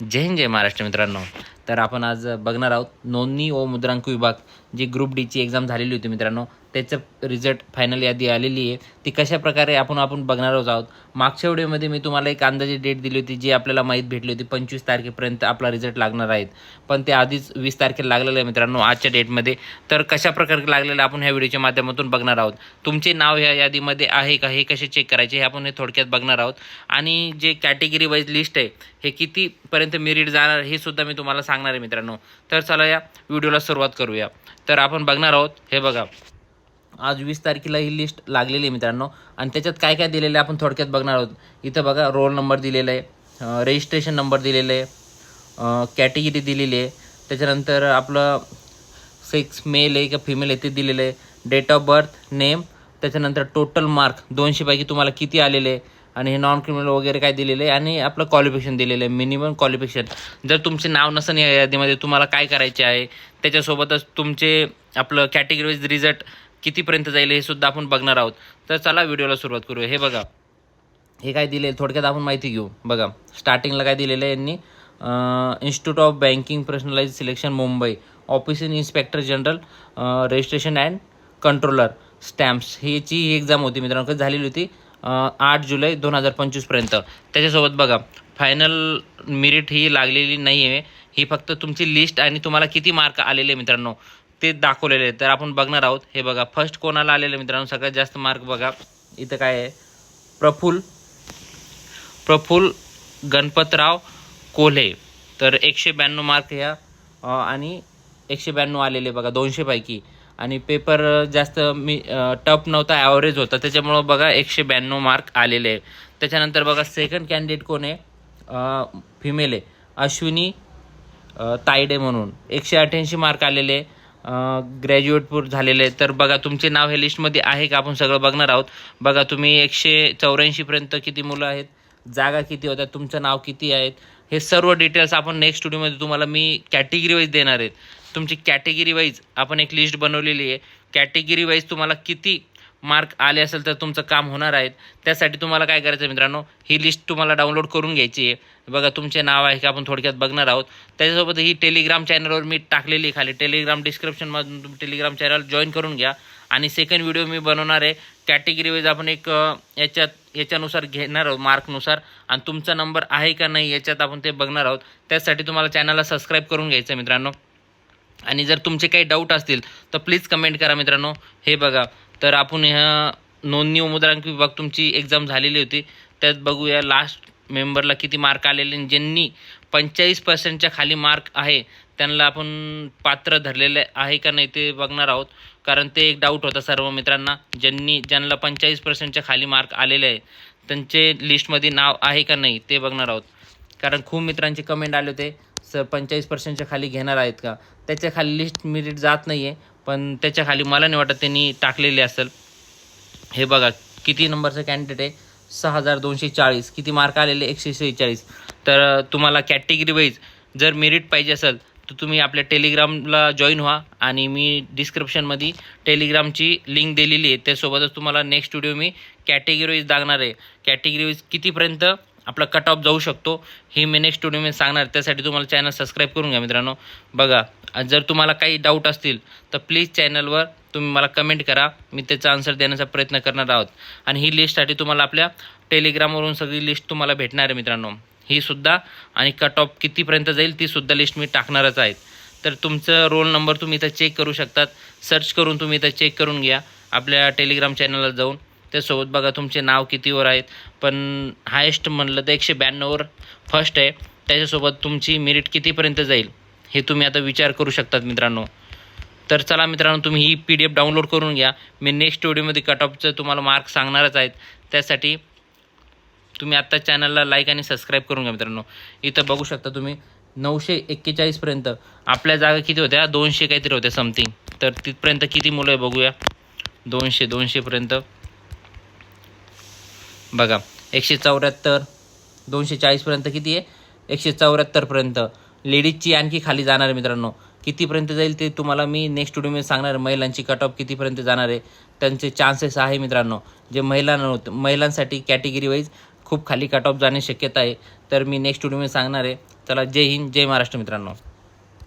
जय हिंद जय महाराष्ट्र मित्रांनो. तर आपण आज बघणार आहोत नोंदणी व मुद्रांक विभाग. जी ग्रुप डीची एक्झाम झालेली होती मित्रांनो त्याचं रिझल्ट फायनल यादी आलेली आहे. ती कशा प्रकारे आपण आपण बघणार आहोत? मागच्या व्हिडिओमध्ये मी तुम्हाला एक अंदाजे डेट दिली होती जी आपल्याला माहीत भेटली होती. पंचवीस तारखेपर्यंत आपला रिझल्ट लागणार आहेत पण ते आधीच वीस तारखेला लागलेलं आहे मित्रांनो आजच्या डेटमध्ये तर कशा प्रकारे लागलेलं आपण ह्या व्हिडिओच्या माध्यमातून बघणार आहोत. तुमचे नाव ह्या यादीमध्ये आहे का? हे कसे चेक करायचे? हे आपण हे थोडक्यात बघणार आहोत. आणि जे कॅटेगरी वाईज लिस्ट आहे हे कितीपर्यंत मेरिट जाणार हे सुद्धा मी तुम्हाला सांगणार आहे मित्रांनो. तर चला या व्हिडिओला सुरुवात करूया. तर आपण बघणार आहोत. हे बघा. आज वीस तारखेला ही लिस्ट लागलेली आहे मित्रांनो. आणि त्याच्यात काय काय दिलेलं आहे आपण थोडक्यात बघणार आहोत. इथं बघा रोल नंबर दिलेला आहे. रजिस्ट्रेशन नंबर दिलेलं आहे. कॅटेगरी दिलेली आहे. त्याच्यानंतर आपलं सेक्स मेल आहे का फिमेल आहे ते दिलेलं आहे. डेट ऑफ बर्थ नेम त्याच्यानंतर टोटल मार्क दोनशेपैकी तुम्हाला किती आलेले आहे? आणि हे नॉन क्रिमिनल वगैरे काय दिलेलं आहे आणि आपलं क्वालिफिकेशन दिलेलं आहे मिनिमम क्वालिफिकेशन जर तुमचे नाव नसेल या यादीमध्ये तुम्हाला काय करायचे आहे त्याच्यासोबतच तुमचे आपलं कॅटेगरीज रिझल्ट कितीपर्यंत जाईल हे सुद्धा आपण बघणार आहोत. तर चला व्हिडिओला सुरुवात करूया. हे बघा. हे काय दिले थोडक्यात आपण माहिती घेऊ. बघा. स्टार्टिंगला काय दिलेलं आहे यांनी? Institute of banking personalise selection Mumbai office in inspector general registration and controller stamps ह्याची ही एक्झाम होती मित्रांनो. झालेली होती? आठ जुलै दोन हजार पंचवीसपर्यंत त्याच्यासोबत बघा फायनल मिरिट ही लागलेली नाही आहे ही फक्त तुमची लिस्ट आणि तुम्हाला किती मार्क आलेले आहे मित्रांनो ते दाखवलेले आहे तर आपण बघणार आहोत. हे बघा फर्स्ट कोणाला आलेलं मित्रांनो? सगळ्यात जास्त मार्क बघा. इथं काय आहे? प्रफुल प्रफुल गणपतराव कोल्हे. तर एकशे ब्याण्णव मार्क ह्या आणि एकशे ब्याण्णव आलेले बघा दोनशेपैकी आणि पेपर जास्त मी टफ नव्हता ॲव्हरेज होता. त्याच्यामुळं बघा एकशे ब्याण्णव मार्क आलेले आहे त्याच्यानंतर बघा सेकंड कॅन्डिडेट कोण आहे? फिमेल आहे. अश्विनी तायडे म्हणून. एकशे अठ्ठ्याऐंशी मार्क आलेले ग्रॅज्युएट पूर झालेले आहे. तर बघा तुमचे नाव हे लिस्टमध्ये आहे का? आपण सगळं बघणार आहोत. बघा तुम्ही एकशे चौऱ्याऐंशीपर्यंत किती मुलं आहेत? जागा किती होत्या? तुमचं नाव किती आहेत? हे सर्व डिटेल्स आपण नेक्स्ट स्टुडिओमध्ये तुम्हाला मी कॅटेगरी वाईज देणार आहेत तुमची कॅटेगरी वाईज आपण एक लिस्ट बनवलेली आहे. कॅटेगरी वाईज तुम्हाला किती मार्क आले असेल तर तुमचं काम होणार आहे. त्यासाठी तुम्हाला काय करायचं आहे मित्रांनो? ही लिस्ट तुम्हाला डाउनलोड करून घ्यायची आहे. बघा तुमचे नाव आहे का आपण थोडक्यात बघणार आहोत. त्याच्यासोबत ही टेलिग्राम चॅनलवर मी टाकलेली आहे खाली. टेलिग्राम डिस्क्रिप्शनमधून तुम्ही टेलिग्राम चॅनल जॉईन करून घ्या. आणि सेकंड व्हिडिओ मी बनवणार आहे. कॅटेगरी वाईज आपण एक याच्यात याच्यानुसार घेणार आहोत मार्कनुसार. आणि तुमचा नंबर आहे का नाही याच्यात आपण ते बघणार आहोत. त्यासाठी तुम्हाला चॅनलला सबस्क्राईब करून घ्यायचं आहे मित्रांनो. आणि जर तुमचे काही डाऊट असतील तर प्लीज कमेंट करा मित्रांनो. हे बघा तर आपण ह्या नोंदणी व मुद्रांक विभाग तुमची एक्झाम झालेली होती. त्यात बघूया लास्ट मेंबरला किती मार्क आलेले आणि ज्यांनी पंचेचाळीस पर्सेंटच्या खाली मार्क आहे त्यांना आपण पात्र धरलेले आहे का नाही ते बघणार आहोत. कारण ते एक डाऊट होता सर्व मित्रांना ज्यांनी ज्यांना पंचेचाळीस पर्सेंटच्या खाली मार्क आलेले आहे. त्यांचे लिस्टमध्ये नाव आहे का नाही ते बघणार आहोत. कारण खूप मित्रांचे कमेंट आले होते. सर पंचेचाळीस पर्सेंटच्या खाली घेणार आहेत का? त्याच्याखाली लिस्ट मिरिट जात नाही आहे पण त्याच्याखाली मला नाही वाटत त्यांनी टाकलेली असेल. हे बघा किती नंबरचं कॅन्डिडेट आहे? सहा हजार दोनशे चाळीस. किती मार्क आलेले? एकशे सेहेचाळीस तर तुम्हाला कॅटेगरी वाईज जर मेरिट पाहिजे असेल तर तुम्ही आपल्या टेलिग्रामला जॉईन व्हा आणि मी डिस्क्रिप्शनमध्ये टेलिग्रामची लिंक दिलेली आहे. त्यासोबतच तुम्हाला नेक्स्ट व्हिडिओ मी कॅटेगरी वाईज दागणार आहे. कॅटेगरी वाईज कितीपर्यंत आपला कट ऑफ जाऊ शकतो. हे मी नेक्स्ट व्हिडिओ मी सांगणार त्यासाठी तुम्हाला चॅनल सबस्क्राईब करून घ्या मित्रांनो. बघा जर तुम्हाला काही डाऊट असतील तर प्लीज चॅनलवर तुम्ही मला कमेंट करा. मी त्याचा आन्सर देण्याचा प्रयत्न करणार आहोत. आणि ही लिस्टसाठी तुम्हाला आपल्या टेलिग्रामवरून सगळी लिस्ट तुम्हाला भेटणार आहे मित्रांनो. ही सुद्धा आणि कट ऑफ कितीपर्यंत जाईल ती सुद्धा लिस्ट मी टाकणारच आहे. तर तुमचं रोल नंबर तुम्ही इथं चेक करू शकतात. सर्च करून तुम्ही इथं चेक करून घ्या. आपल्या टेलिग्राम चॅनलला जाऊन. त्यासोबत बघा तुमचे नाव कितीवर आहेत. पण हायेस्ट म्हणलं तर एकशे ब्याण्णववर फर्स्ट आहे. त्याच्यासोबत तुमची मेरिट कितीपर्यंत जाईल हे तुम्ही आता विचार करू शकतात मित्रांनो. तर चला मित्रांनो तुम्ही ही पी डी एफ डाउनलोड करून घ्या. मी नेक्स्ट व्हिडिओमध्ये कट ऑफचं तुम्हाला मार्क सांगणारच आहेत. त्यासाठी तुम्ही आत्ता चॅनलला लाईक आणि सबस्क्राईब करून घ्या मित्रांनो. इथं बघू शकता तुम्ही नऊशे एक्केचाळीसपर्यंत आपल्या जागा किती होत्या? दोनशे काहीतरी होत्या समथिंग तर तिथपर्यंत किती मुलं आहे बघूया. दोनशे दोनशेपर्यंत बघा एकशे चौऱ्याहत्तर दोनशे चाळीसपर्यंत किती आहे? एकशे चौऱ्याहत्तरपर्यंत लेडीजची आणखी खाली जाणार आहे मित्रांनो. कितीपर्यंत जाईल ते तुम्हाला मी नेक्स्ट व्हिडिओमध्ये सांगणार आहे. महिलांची कट ऑफ कितीपर्यंत जाणार आहे त्यांचे चान्सेस आहे मित्रांनो. जे महिलांना महिलांसाठी कॅटेगरी वाईज खूप खाली कट ऑफ जाण्याची शक्यता आहे. तर मी नेक्स्ट व्हिडिओमध्ये सांगणार आहे. चला जय हिंद जय महाराष्ट्र मित्रांनो.